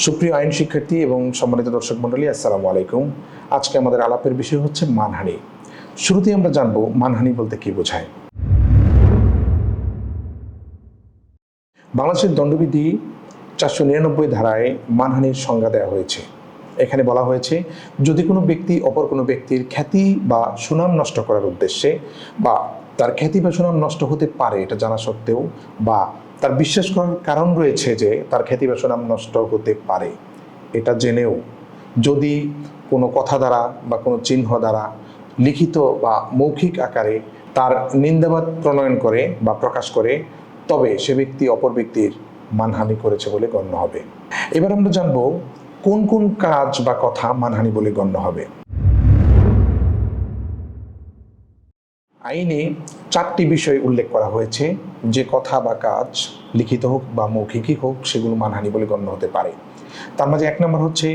সুপ্রিয় আইন শিক্ষার্থী এবং সম্মানিত দর্শক মণ্ডলী, আসসালামু আলাইকুম। আজকে আমাদের আলাপের বিষয় হচ্ছে মানহানি। শুরুতেই আমরা জানব মানহানি বলতে কি বোঝায়। বাংলাদেশের দণ্ডবিধি চারশো নিরানব্বই ধারায় মানহানির সংজ্ঞা দেওয়া হয়েছে। এখানে বলা হয়েছে, যদি কোনো ব্যক্তি অপর কোনো ব্যক্তির খ্যাতি বা সুনাম নষ্ট করার উদ্দেশ্যে বা তার খ্যাতি বা সুনাম নষ্ট হতে পারে, এটা জানা সত্ত্বেও বা তার বিশ্বাস করার কারণ রয়েছে যে তার খ্যাতি বা সুনাম নষ্ট হতে পারে। এটা জেনেও যদি কোনো কথা দ্বারা বা কোনো চিহ্ন দ্বারা লিখিত বা মৌখিক আকারে তার নিন্দাবাদ প্রণয়ন করে বা প্রকাশ করে, তবে সে ব্যক্তি অপর ব্যক্তির মানহানি করেছে বলে গণ্য হবে। এবার আমরা জানব কোন কোন কাজ বা কথা মানহানি বলে গণ্য হবে। আইনে চারটি বিষয় উল্লেখ করা হয়েছে। যে কথা বা কাজ লিখিত হোক বা মৌখিকই হোক সেগুলো মানহানি বলে গণ্য হতে পারে। তার মাঝে এক নম্বর হচ্ছে,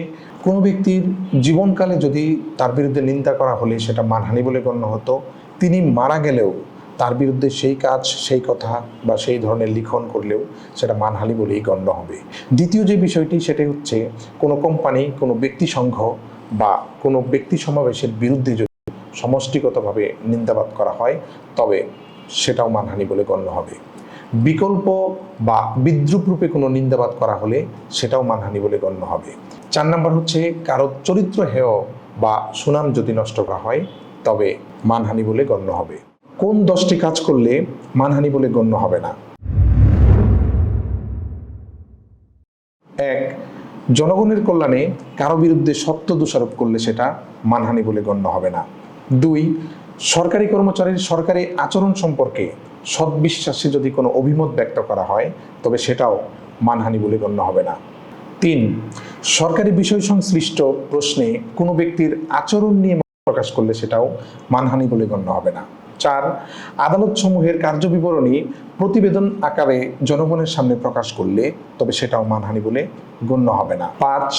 কোনো ব্যক্তির জীবনকালে যদি তার বিরুদ্ধে নিন্দা করা হলে সেটা মানহানি বলে গণ্য হতো, তিনি মারা গেলেও তার বিরুদ্ধে সেই কাজ, সেই কথা বা সেই ধরনের লিখন করলেও সেটা মানহানি বলেই গণ্য হবে। দ্বিতীয় যে বিষয়টি সেটাই হচ্ছে, কোনো কোম্পানি, কোনো ব্যক্তি সংঘ বা কোনো ব্যক্তি সমাবেশের বিরুদ্ধে যদি সমষ্টিগতভাবে নিন্দাবাদ করা হয়, তবে সেটাও মানহানি বলে গণ্য হবে। বিকল্প বা বিদ্রুপ রূপে কোনো নিন্দাবাদ করা হলে সেটাও মানহানি বলে গণ্য হবে। চার নম্বর হচ্ছে, কারও চরিত্র হেয় বা সুনাম যদি নষ্ট করা হয়, তবে মানহানি বলে গণ্য হবে। কোন দশটি কাজ করলে মানহানি বলে গণ্য হবে না? এক, জনগণের কল্যাণে কারও বিরুদ্ধে সত্য দোষারোপ করলে সেটা মানহানি বলে গণ্য হবে না। দুই, সরকারি কর্মচারীর সরকারি আচরণ সম্পর্কে সৎবিশ্বাসে যদি কোনো অভিমত ব্যক্ত করা হয়, তবে সেটাও মানহানি বলে গণ্য হবে না। তিন, সরকারি বিষয় সংশ্লিষ্ট প্রশ্নে কোনো ব্যক্তির আচরণ নিয়ে প্রকাশ করলে সেটাও মানহানি বলে গণ্য হবে না। চার আদালত সমূহের কার্যবিবরণী প্রতিবেদন আকারে জনগণের সামনে প্রকাশ করলে তবে সেটাও মানহানি বলে গণ্য হবে না। পাঁচ,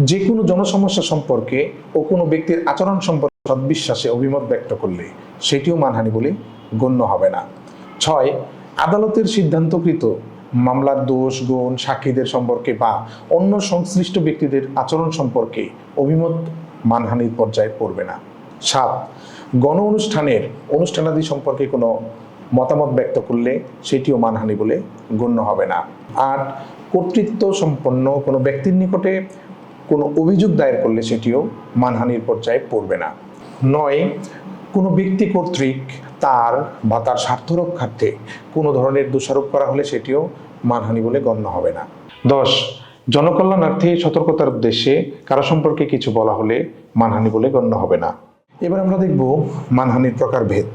যে কোনো জনসমস্যা সম্পর্কে ও কোনো ব্যক্তির আচরণ সম্পর্কে সদ্বিশ্বাসে অভিমত ব্যক্ত করলে সেটিও মানহানি বলে গণ্য হবে না। ছয়, আদালতের সিদ্ধান্তকৃত মামলার দোষ, গুণ, সাক্ষীদের সম্পর্কে বা অন্য সংশ্লিষ্ট ব্যক্তিদের আচরণ সম্পর্কে অভিমত মানহানির পর্যায়ে পড়বে না। সাত গণ অনুষ্ঠানের অনুষ্ঠানাদি সম্পর্কে কোনো মতামত ব্যক্ত করলে সেটিও মানহানি বলে গণ্য হবে না। আট, কর্তৃত্ব সম্পন্ন কোনো ব্যক্তির নিকটে কোনো অভিযোগ দায়ের করলে সেটিও মানহানির পর্যায়ে পড়বে না। নয়, কোনো ব্যক্তি কর্তৃক তার বা তার স্বার্থ রক্ষার্থে কোনো ধরনের দোষারোপ করা হলে সেটিও মানহানি বলে গণ্য হবে না। দশ, জনকল্যাণার্থে সতর্কতার উদ্দেশ্যে কারও সম্পর্কে কিছু বলা হলে মানহানি বলে গণ্য হবে না। এবার আমরা দেখব মানহানির প্রকারভেদ।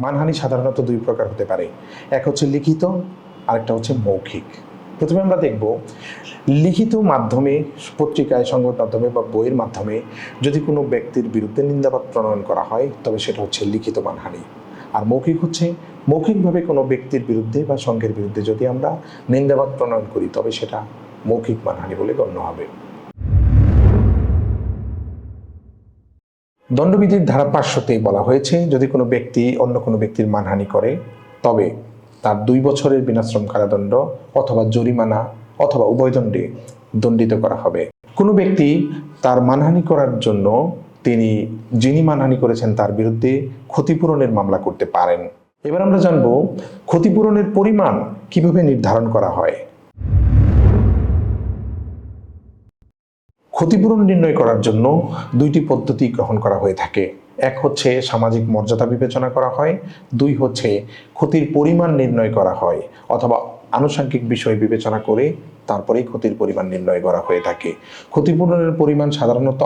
মানহানি সাধারণত দুই প্রকার হতে পারে। এক হচ্ছে লিখিত, আরেকটা হচ্ছে মৌখিক। প্রথমে আমরা দেখব লিখিত মাধ্যমে, পত্রিকায় সংবাদ মাধ্যমে বা বইয়ের মাধ্যমে যদি কোনো ব্যক্তির বিরুদ্ধে নিন্দাবাদ প্রণয়ন করা হয়, তবে সেটা হচ্ছে লিখিত মানহানি। আর মৌখিক হচ্ছে, মৌখিকভাবে কোনো ব্যক্তির বিরুদ্ধে বা সংঘের বিরুদ্ধে যদি আমরা নিন্দাবাদ প্রণয়ন করি, তবে সেটা মৌখিক মানহানি বলে গণ্য হবে। দণ্ডবিধির ধারা পাঁচশোতে বলা হয়েছে, যদি কোনো ব্যক্তি অন্য কোনো ব্যক্তির মানহানি করে, তবে তার দুই বছরের বিনাশ্রম কারাদণ্ড অথবা জরিমানা অথবা উভয়দণ্ডে দণ্ডিত করা হবে। কোনো ব্যক্তি তার মানহানি করার জন্য তিনি যিনি মানহানি করেছেন তার বিরুদ্ধে ক্ষতিপূরণের মামলা করতে পারেন। এবার আমরা জানব ক্ষতিপূরণের পরিমাণ কীভাবে নির্ধারণ করা হয়। ক্ষতিপূরণ নির্ণয় করার জন্য দুইটি পদ্ধতি গ্রহণ করা হয়ে থাকে। এক হচ্ছে সামাজিক মর্যাদা বিবেচনা করা হয়, দুই হচ্ছে ক্ষতির পরিমাণ নির্ণয় করা হয় অথবা আনুষঙ্গিক বিষয় বিবেচনা করে তারপরেই ক্ষতির পরিমাণ নির্ণয় করা হয়ে থাকে। ক্ষতিপূরণের পরিমাণ সাধারণত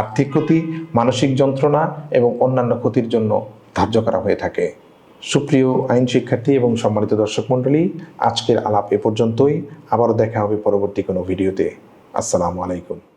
আর্থিক ক্ষতি, মানসিক যন্ত্রণা এবং অন্যান্য ক্ষতির জন্য ধার্য করা হয়ে থাকে। সুপ্রিয় আইন শিক্ষার্থী এবং সম্মানিত দর্শক মণ্ডলী, আজকের আলাপ এ পর্যন্তই। আবারও দেখা হবে পরবর্তী কোনো ভিডিওতে। আসসালামু আলাইকুম।